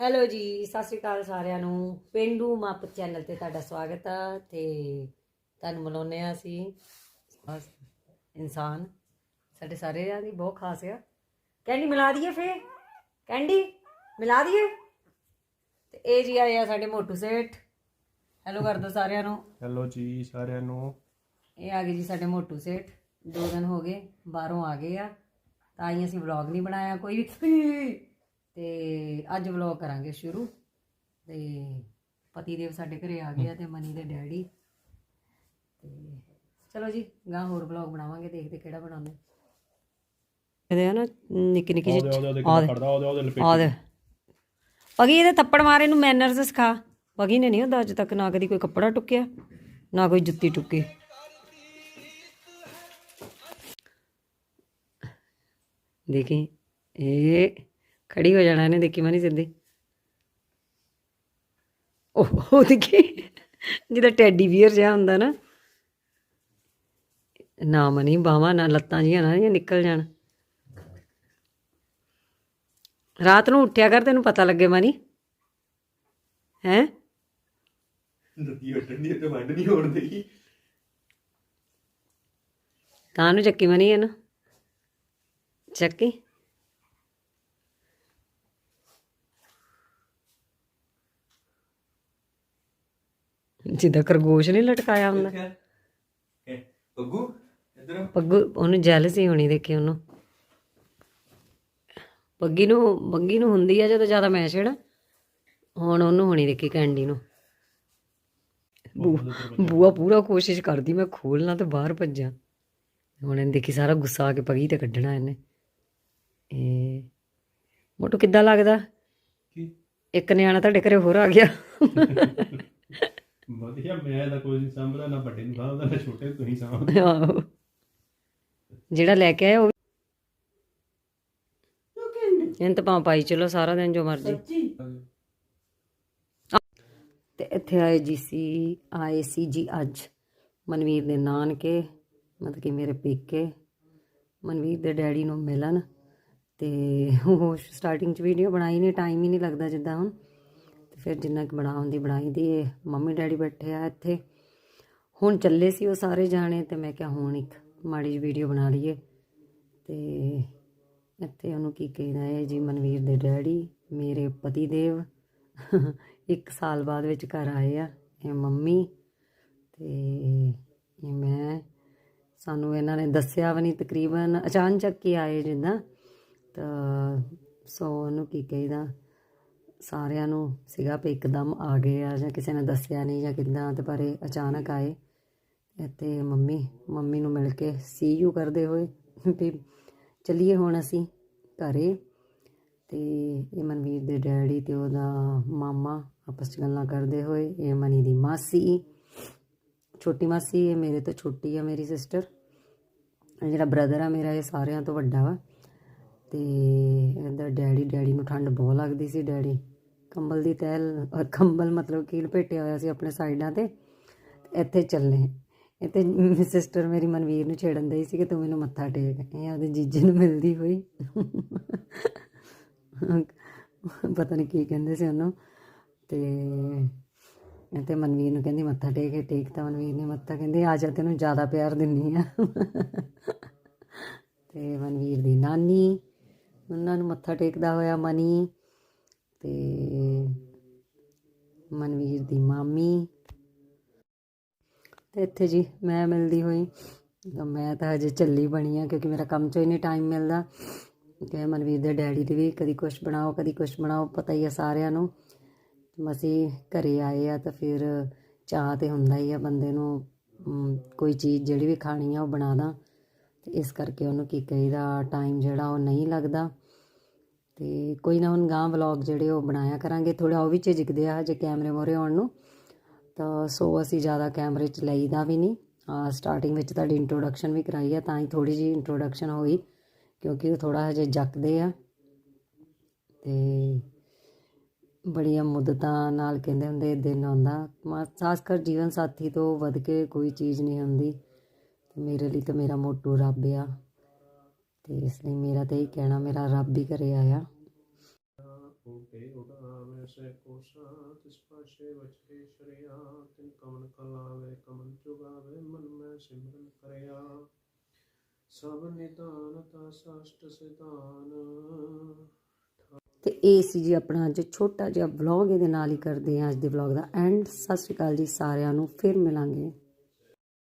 Hello ਜੀ ਸਤਿ ਸ਼੍ਰੀ ਅਕਾਲ ਸਾਰਿਆਂ ਨੂੰ। ਪਿੰਡੂ ਮੱਪ ਚੈਨਲ ਤੇ ਤੁਹਾਡਾ ਸਵਾਗਤ ਆ ਤੇ ਤੁਹਾਨੂੰ ਮਿਲਾਉਂਦੇ ਆ ਅਸੀਂ। ਬਸ ਇਨਸਾਨ। ਸਾਡੇ ਸਾਰਿਆਂ ਦੀ ਬਹੁਤ ਖਾਸ ਆ। ਕੈਂਡੀ ਮਿਲਾ ਦਈਏ ਫੇ ਕੈਂਡੀ ਮਿਲਾ ਦਈਏ? ਤੇ ਇਹ ਜੀ ਆਏ ਆ ਸਾਡੇ ਮੋਟੂ ਸੇਠ। ਹੈਲੋ ਕਰ ਦੋ ਸਾਰਿਆਂ ਨੂੰ। ਹੈਲੋ ਜੀ ਸਾਰਿਆਂ ਨੂੰ। ਇਹ ਆ ਗਏ ਜੀ ਸਾਡੇ ਮੋਟੂ ਸੇਠ। ਦੋ ਦਿਨ ਹੋ ਗਏ ਬਾਹਰੋਂ ਆ ਗਏ ਆ। ਤਾਂ ਹੀ ਅਸੀਂ ਵਲੌਗ ਨਹੀਂ ਬਣਾਇਆ। ਕੋਈ ਵੀ ਤੇ ਅੱਜ ਵਲੌਗ ਕਰਾਂਗੇ ਸ਼ੁਰੂ। ਤੇ ਪਤੀ ਦੇਵ ਸਾਡੇ ਘਰੇ ਆ ਗਏ ਆ ਤੇ ਮਨੀ ਦੇ ਡੈਡੀ। ਤੇ ਚਲੋ ਜੀ ਗਾਂ ਹੋਰ ਵਲੌਗ ਬਣਾਵਾਂਗੇ ਦੇਖਦੇ ਕਿਹੜਾ ਬਣਾਉਂਦੇ। ਇਹਦੇ ਆ ਨਾ ਨਿੱਕੀ ਨਿੱਕੀ ਲਪੇਟ। ਆ ਦੇ। ਪਗੀ ਇਹਦੇ ਥੱਪੜ ਮਾਰੇ ਨੂੰ ਮੈਨਰਸ ਸਿਖਾ। ਪਗੀ ਨੇ ਨਹੀਂ ਹੁੰਦਾ ਅੱਜ ਤੱਕ ਨਾ ਕਦੀ ਕੋਈ ਕੱਪੜਾ ਟੁੱਕਿਆ ਨਾ ਕੋਈ ਜੁੱਤੀ ਟੁੱਕੀ। ਦੇਖੀ ਇਹ ਖੜੀ ਹੋ ਜਾਣਾ ਇਹਨੇ ਦੇਖੀ ਮਨੀ ਸਿੱਧੀ। ਉਹ ਉਹ ਦੇਖੀ ਜਿਹਦਾ ਟੈਡੀ ਬੀਅਰ ਜਿਹਾ ਹੁੰਦਾ ਨਾ। ਨਾ ਮਨੀ ਬਾਹਾਂ ਨਾ ਲੱਤਾਂ ਜੀਆਂ ਨਾ ਨਿਕਲ ਜਾਣ। ਰਾਤ ਨੂੰ ਉੱਠਿਆ ਕਰ ਤੈਨੂੰ ਪਤਾ ਲੱਗੇ ਮਨੀ। ਹੈ? ਵੰਡ ਨਹੀਂ ਹੋਣ ਤਾਂ ਨੂੰ ਚੱਕੀ ਮਨੀ ਇਹਨੂੰ। ਚੱਕੀ? ਜਿੱਦਾਂ ਖਰਗੋਸ਼ ਨਹੀਂ ਲਟਕਾਇਆ ਹੁੰਦਾ। ਬੱਗੂ ਇਧਰ ਪੱਗੂ ਉਹਨੂੰ ਜੈਲਸੀ ਹੋਣੀ ਦੇਖੀ ਉਹਨੂੰ। ਪੱਗੀ ਨੂੰ ਬੱਗੀ ਨੂੰ ਹੁੰਦੀ ਆ ਜਦੋਂ ਜ਼ਿਆਦਾ ਮੈਂ ਛੇੜਾ ਹੁਣ ਉਹਨੂੰ ਹੋਣੀ ਦੇਖੀ ਕੈਂਡੀ ਨੂੰ। ਬੂਆ ਪੂਰਾ ਕੋਸ਼ਿਸ਼ ਕਰਦੀ ਮੈਂ ਖੋਲਣਾ ਤੇ ਬਾਹਰ ਭੱਜਾਂ। ਹੁਣ ਇਹਨੇ ਦੇਖੀ ਸਾਰਾ ਗੁੱਸਾ ਆ ਕੇ ਪਗੀ ਤੇ ਕੱਢਣਾ ਇਹਨੇ। ਇਹ ਮੋਟੂ ਕਿੱਦਾਂ ਲੱਗਦਾ? ਕੀ? ਇੱਕ ਨਿਆਣਾ ਤੁਹਾਡੇ ਘਰੇ ਹੋਰ ਆ ਗਿਆ। ਵਧੀਆ ਮੈਂ ਤਾਂ ਕੋਈ ਨਹੀਂ ਸੰਭਦਾ ਨਾ ਵੱਡੇ ਨੂੰ ਸਾਂਭਦਾ ਨਾ ਛੋਟੇ ਨੂੰ ਤੁਸੀਂ ਸਾਂਭ। ਆਹੋ। ਜਿਹੜਾ ਲੈ ਕੇ ਆਇਆ ਉਹ ਇਹਨਾਂ ਤਾਂ ਭਾਂ ਪਾਈ ਚਲੋ ਸਾਰਾ ਦਿਨ ਜੋ ਮਰਜ਼ੀ। ਤੇ ਇੱਥੇ ਆਏ ਜੀ ਸੀ ਆਏ ਸੀ ਜੀ ਅੱਜ। ਮਨਵੀਰ ਦੇ ਨਾਨਕੇ ਮਤਲਬ ਕਿ ਮੇਰੇ ਪੇਕੇ। ਮਨਵੀਰ ਦੇ ਡੈਡੀ ਨੂੰ ਮਿਲਣ। ਤੇ ਉਹ ਸਟਾਰਟਿੰਗ ਚ ਵੀਡੀਓ ਬਣਾਈ ਨਹੀਂ ਟਾਈਮ ਹੀ ਨਹੀਂ ਲੱਗਦਾ ਜਿੱਦਾਂ ਹੁਣ। ਫਿਰ ਜਿੰਨਾ ਕਿ ਬਣਾਉਣ ਦੀ ਬਣਾਈ ਦੀ ਇਹ ਮੰਮੀ ਡੈਡੀ ਬੈਠੇ ਆ ਇੱਥੇ। ਹੁਣ ਚੱਲੇ ਸੀ ਉਹ ਸਾਰੇ ਜਾਣੇ ਤੇ ਮੈਂ ਕਿਹਾ ਹੁਣ ਇੱਕ ਮਾੜੀ ਜਿਹੀ ਵੀਡੀਓ ਬਣਾ ਲਈਏ। ਤੇ ਇੱਥੇ ਉਹਨੂੰ ਕੀ ਕਹਿੰਦਾ ਹੈ ਜੀ ਮਨਵੀਰ ਦੇ ਡੈਡੀ, ਮੇਰੇ ਪਤੀ ਦੇਵ। ਇੱਕ ਸਾਲ ਬਾਅਦ ਵਿੱਚ ਘਰ ਆਏ ਆ, ਇਹ ਮੰਮੀ ਤੇ ਇਹ ਮੈਂ। ਸਾਨੂੰ ਇਹਨਾਂ ਨੇ ਦੱਸਿਆ ਵੀ ਨਹੀਂ, ਤਕਰੀਬਨ ਅਚਾਨਕ ਹੀ ਆਏ ਜਿੱਦਾਂ। ਤਾਂ ਸੋ ਉਹਨੂੰ ਕੀ ਕਹੀਦਾ ਸਾਰਿਆਂ ਨੂੰ ਸੀਗਾ ਵੀ ਇੱਕਦਮ ਆ ਗਏ ਆ ਜਾਂ ਕਿਸੇ ਨੇ ਦੱਸਿਆ ਨਹੀਂ ਜਾਂ ਕਿੱਦਾਂ ਤੇ ਪਰ ਇਹ ਅਚਾਨਕ ਆਏ। ਤੇ ਮੰਮੀ ਮੰਮੀ ਨੂੰ ਮਿਲ ਕੇ ਸੀ ਯੂ ਕਰਦੇ ਹੋਏ ਵੀ ਚੱਲੀਏ ਹੁਣ ਅਸੀਂ ਘਰੇ। ਤੇ ਇਹ ਮਨਵੀਰ ਦੇ ਡੈਡੀ ਤੇ ਉਹਦਾ ਮਾਮਾ ਆਪਸ 'ਚ ਗੱਲਾਂ ਕਰਦੇ ਹੋਏ, ਇਹ ਮਨੀ ਦੀ ਮਾਸੀ, ਛੋਟੀ ਮਾਸੀ, ਇਹ ਮੇਰੇ ਤੋਂ ਛੋਟੀ ਆ ਮੇਰੀ ਸਿਸਟਰ ਜਿਹੜਾ ਬ੍ਰਦਰ ਆ ਮੇਰਾ ਇਹ ਸਾਰਿਆਂ ਤੋਂ ਵੱਡਾ ਵਾ। ਤੇ ਇਹਦਾ ਡੈਡੀ ਡੈਡੀ ਨੂੰ ਠੰਡ ਬਹੁਤ ਲੱਗਦੀ ਸੀ ਡੈਡੀ। ਕੰਬਲ ਦੀ ਤਹਿਲ ਔਰ ਕੰਬਲ ਮਤਲਬ ਕਿ ਲਪੇਟਿਆ ਹੋਇਆ ਸੀ ਆਪਣੇ ਸਾਈਡਾਂ ਤੇ ਤੇ ਇੱਥੇ ਚੱਲੇ। ਇੱਥੇ ਸਿਸਟਰ ਮੇਰੀ ਮਨਵੀਰ ਨੂੰ ਛੇੜਨ ਦਈ ਸੀ ਕਿ ਤੂੰ ਮੈਨੂੰ ਮੱਥਾ ਟੇਕ ਇਹ ਉਹਦੇ ਜੀਜੇ ਨੂੰ ਮਿਲਦੀ ਹੋਈ। ਪਤਾ ਨਹੀਂ ਕੀ ਕਹਿੰਦੇ ਸੀ ਉਹਨੂੰ। ਤੇ ਤੇ ਮਨਵੀਰ ਨੂੰ ਕਹਿੰਦੀ ਮੱਥਾ ਟੇਕ ਟੇਕ ਤਾਂ ਮਨਵੀਰ ਨੇ ਮੱਥਾ, ਕਹਿੰਦੀ ਆ ਜਾ ਤੈਨੂੰ ਜ਼ਿਆਦਾ ਪਿਆਰ ਦਿੰਨੀ ਆ। ਤੇ ਮਨਵੀਰ ਦੀ ਨਾਨੀ, ਉਹਨਾਂ ਨੂੰ ਮੱਥਾ ਟੇਕਦਾ ਹੋਇਆ ਮਨੀ ਤੇ ਮਨਵੀਰ ਦੀ ਮਾਮੀ। ਤੇ ਇੱਥੇ ਜੀ ਮੈਂ ਮਿਲਦੀ ਹੋਈ। ਮੈਂ ਤਾਂ ਹਜੇ ਚੱਲੀ ਬਣੀ ਆ ਕਿਉਂਕਿ ਮੇਰਾ ਕੰਮ ਚੋਂ ਹੀ ਨਹੀਂ ਟਾਈਮ ਮਿਲਦਾ। ਕਿ ਮਨਵੀਰ ਦੇ ਡੈਡੀ ਦੀ ਵੀ ਕਦੀ ਕੁਛ ਬਣਾਓ, ਕਦੀ ਕੁਛ ਬਣਾਓ, ਪਤਾ ਹੀ ਆ ਸਾਰਿਆਂ ਨੂੰ। ਅਸੀਂ ਘਰੇ ਆਏ ਆ ਤਾਂ ਫਿਰ ਚਾਹ ਤੇ ਹੁੰਦਾ ਹੀ ਆ ਬੰਦੇ ਨੂੰ। ਕੋਈ ਚੀਜ਼ ਜਿਹੜੀ ਵੀ ਖਾਣੀ ਆ ਉਹ ਬਣਾ ਦਾਂ। ਤੇ ਇਸ ਕਰਕੇ ਉਹਨੂੰ ਕੀ ਕਹੀਦਾ ਟਾਈਮ ਜਿਹੜਾ ਉਹ ਨਹੀਂ ਲੱਗਦਾ। ਤੇ ਕੋਈ ਨਾ ਹੁਣ ਗਾਂ ਵਲੌਗ ਜਿਹੜੇ ਉਹ ਬਣਾਇਆ ਕਰਾਂਗੇ ਥੋੜਾ ਉਹ ਵੀ ਝਿਜਕਦੇ ਆ ਹਜੇ ਕੈਮਰੇ ਮੋਰੇ ਆਉਣ ਨੂੰ। ਤਾਂ ਸੋ ਅਸੀਂ ਜ਼ਿਆਦਾ ਕੈਮਰੇ 'ਚ ਲਈਦਾ ਵੀ ਨਹੀਂ। ਸਟਾਰਟਿੰਗ ਵਿੱਚ ਤੁਹਾਡੀ ਇੰਟਰੋਡਕਸ਼ਨ ਵੀ ਕਰਾਈ ਆ, ਤਾਂ ਹੀ ਥੋੜੀ ਜੀ ਇੰਟਰੋਡਕਸ਼ਨ ਹੋਈ, ਕਿਉਂਕਿ ਉਹ ਥੋੜਾ ਹਜੇ ਜੱਕਦੇ ਆ। ਤੇ ਬੜੀਆਂ ਮੁੱਦਤਾਂ ਨਾਲ ਕਹਿੰਦੇ ਹੁੰਦੇ ਦਿਨ ਆਉਂਦਾ। ਮਾ- ਖਾਸ ਕਰ ਜੀਵਨ ਸਾਥੀ ਤੋਂ ਵੱਧ ਕੇ ਕੋਈ ਚੀਜ਼ ਨਹੀਂ ਹੁੰਦੀ ਮੇਰੇ ਲਈ ਤਾਂ ਮੇਰਾ ਮੋਟੂ ਰੱਬ ਆ। ਤੇ ਇਸ ਲਈ ਮੇਰਾ ਤਾਂ ਇਹ ਕਹਿਣਾ ਮੇਰਾ ਰੱਬ ਹੀ ਘਰੇ ਆਇਆ। ਓਕੇ ਉਹਦਾ ਵਸੈ ਕੋਸਾ ਤਿਸ ਪਾਸ਼ੇ ਵਚੇ ਸ਼ਰਿਆ ਤਿਨ ਕਮਨ ਕਲਾਵੇ ਕਮਨ ਚੁਗਾਵੇ ਮਨ ਮੈਂ ਸਿਮਰਨ ਕਰਿਆ। ਸਭ ਨਿਦਾਨ ਤਾ ਸਾਸ਼ਟ ਸਿਧਾਨ। ਤੇ ਇਹ ਸੀ ਜੀ ਆਪਣਾ ਅੱਜ ਛੋਟਾ ਜਿਹਾ ਵਲੌਗ ਇਹਦੇ ਨਾਲ ਹੀ ਕਰਦੇ ਹਾਂ ਅੱਜ ਦੇ ਵਲੌਗ ਦਾ ਐਂਡ ਸਤਿ ਸ਼੍ਰੀ ਅਕਾਲ ਜੀ ਸਾਰਿਆਂ ਨੂੰ ਫਿਰ ਮਿਲਾਂਗੇ।